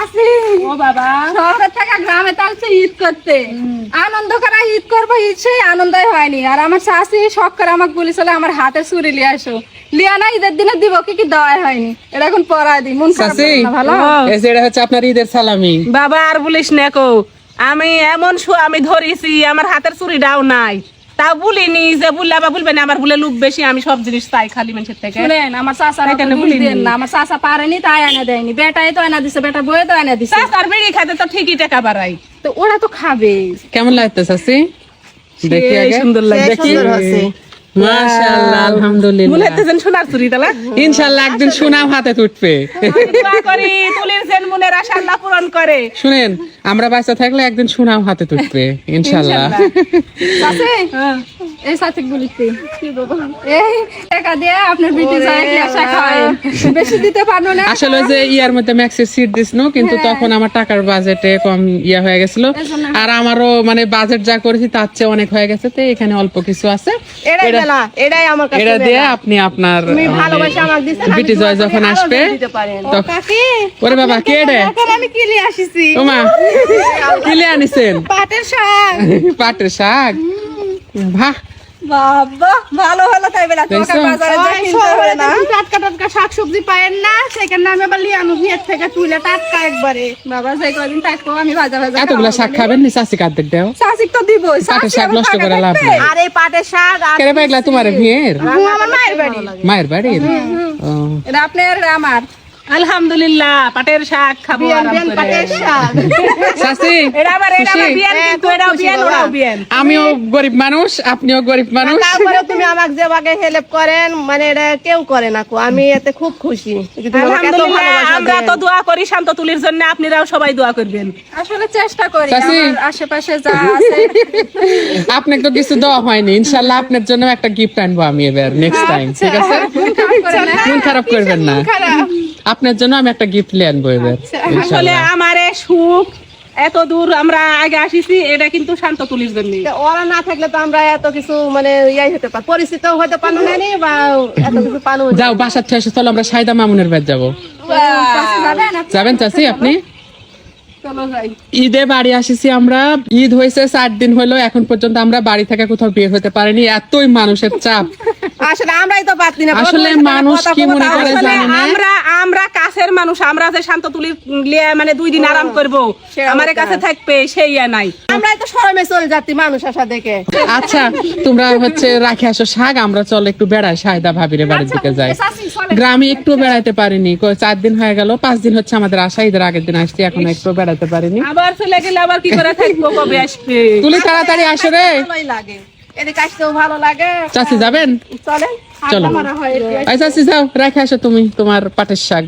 চাচি ও বাবা। শহরের থেকে গ্রামে তালছে ঈদ করতে। আনন্দ করে ঈদ করব ঈদ সেই আনন্দই হয়নি। আর আমার শাশি শখ করে আমাকে বলেছিল আমার হাতে চুরি লিয়ে আসো। লিয়া না ঈদের দিনে দিব কি কি দেওয়াই হয়নি। এটা এখন পরাই দি মন খারাপ ভালো? এটা হচ্ছে আপনার ঈদের সালামি। বাবা আর বলিস না কো আমি এমন শু আমি ধরেছি আমার হাতের চুরিটাও নাই। তাও বলিনি যে বললে আবার বলবেন আমার বলে লোক বেশি আমি সব জিনিস তাই খালি মানুষের থেকে। শুনেন আমার বুঝ দেন না আমার চাচা পারেনি তাই এনে দেয়নি। বেটাই তো এনে দিছে বেটা বয়ে তো এনে দিছে। আর বিড়ি খাইতে তো ঠিকই টাকা বাড়াই তো ওরা তো খাবে। কেমন লাগতে শাশি দেখি সুন্দর লাগছে। দেখি মাশাআল্লাহ আলহামদুলিল্লাহ। সোনার চুরি তালা ইনশাআল্লাহ একদিন সুনাম হাতে তুটবে। দোয়া করি তুলির মনের আশা আল্লাহ পূরণ করে। শুনেন আমরা বাচ্চা থাকলে একদিন সোনাও হাতে তুটবে ইনশাল্লাহ এই সাথে বলিতে এই টাকা দিয়ে আপনার বিটি যায় কি আশা খায় বেশি দিতে পারল না। আসলে যে ইয়ার মধ্যে ম্যাক্সের সিট দিছিল কিন্তু তখন আমার টাকার বাজেটে কম ইয়া হয়ে গেছিল। আর আমারও মানে বাজেট যা করেছি তার চেয়ে অনেক হয়ে গেছে তো এখানে অল্প কিছু আছে। এটাই বেলা এটাই আমার কাছে এটা দিয়ে আপনি আপনার মানে, ভালোবাসা আমাকে দিছেন বিটি জয় যখন আসবে তখন ওরে বাবা কে রে? আমি কি নিয়ে আসিছি? ওমা। কিলে আনিছেন? পাটের শাক। পাটের শাক? বাহ বাবা ভালো হলো তাই বেলা দেখছ? তোমাকে বাজারে যা কিনতে হবে না। দেখুন টাটকা টাটকা শাকসবজি পায়েন না সেখানে আমি আবার লিয়ে আনু ভিয়ের থেকে তুলে টাটকা একবারে। বাবা কদিন আমি এতগুলা শাক খাবেন নি দেও শাসিক তো দিবই পাটের শাক নষ্ট করে লাভ নেই। আর এই পাটের শাক কেরে তোমার ভিয়ের হুম, আমার মায়ের বাড়ি। মায়ের বাড়ির এটা আপনার আমার। আলহামদুলিল্লাহ পাটের শাক খাব আরাম করে। পাটের এটা আবার এটা আবার বিয়ান হ্যাঁ, কিন্তু এটাও বিয়ান ওরাও বিয়ান। আমিও গরিব মানুষ আপনিও গরিব মানুষ। তারপরে তুমি আমাকে যে ভাগে হেল্প করেন মানে এটা কেউ করে না কো আমি এতে খুব খুশি। আলহামদুলিল্লাহ আমরা তো দোয়া করি শান্ত তুলির জন্য আপনারাও সবাই দোয়া করবেন। আসলে চেষ্টা করি। আমার আশেপাশে যা আছে। আপনাকে তো কিছু দেওয়া হয়নি। ইনশাল্লাহ আপনার জন্য একটা গিফট আনব আমি এবার নেক্সট টাইম ঠিক আছে? মন খারাপ করবেন না। আপনার জন্য আমি একটা গিফট নিয়ে আনব এবার আসলে ইনশাল্লাহ। আমারে সুখ এত দূর আমরা আগে আসিছি এটা কিন্তু শান্ত তুলির জন্য ওরা না থাকলে তো আমরা এত কিছু মানে ইয়াই হতে পার পরিচিত হতে পারব না বা এত কিছু পানো যাও বাসার থেকে এসে চলো আমরা সাইদা মামুনের বাড়ি যাব। যাবেন চাচি আপনি? চলো ঈদে বাড়ি আসিছি আমরা। ঈদ হয়েছে চার দিন হলো এখন পর্যন্ত আমরা বাড়ি থেকে কোথাও বের হতে পারিনি। এতই মানুষের চাপ। আসলে আমরাই তো পারছি না। আসলে মানুষ কি মনে করে জানি না? আমরা আমরা কাছের মানুষ আমরা যে শান্ত তুলির লিয়ে মানে দুই দিন আরাম করব আমার কাছে থাকবে সেই নাই। আমরাই তো শরমে চলে যাচ্ছি মানুষ আসা দেখে। আচ্ছা তোমরা হচ্ছে রাখে আসো শাক আমরা চলো একটু বেড়াই সায়দা ভাবিরে বাড়ির দিকে যাই। গ্রামে একটু বেড়াতে পারিনি চার দিন হয়ে গেল পাঁচ দিন হচ্ছে আমাদের আশা ঈদের আগের দিন আসছি এখন একটু বেড়াতে পারিনি। আবার চলে গেলে আবার কি করে থাকব কবে আসবে? তুলি তাড়াতাড়ি আসো রে। লাগে। এদিকে আসতেও ভালো লাগে। চাচি যাবেন? চলেন চলো। আচ্ছা চাচি যাও রেখে আসো তুমি তোমার পাটের শাক।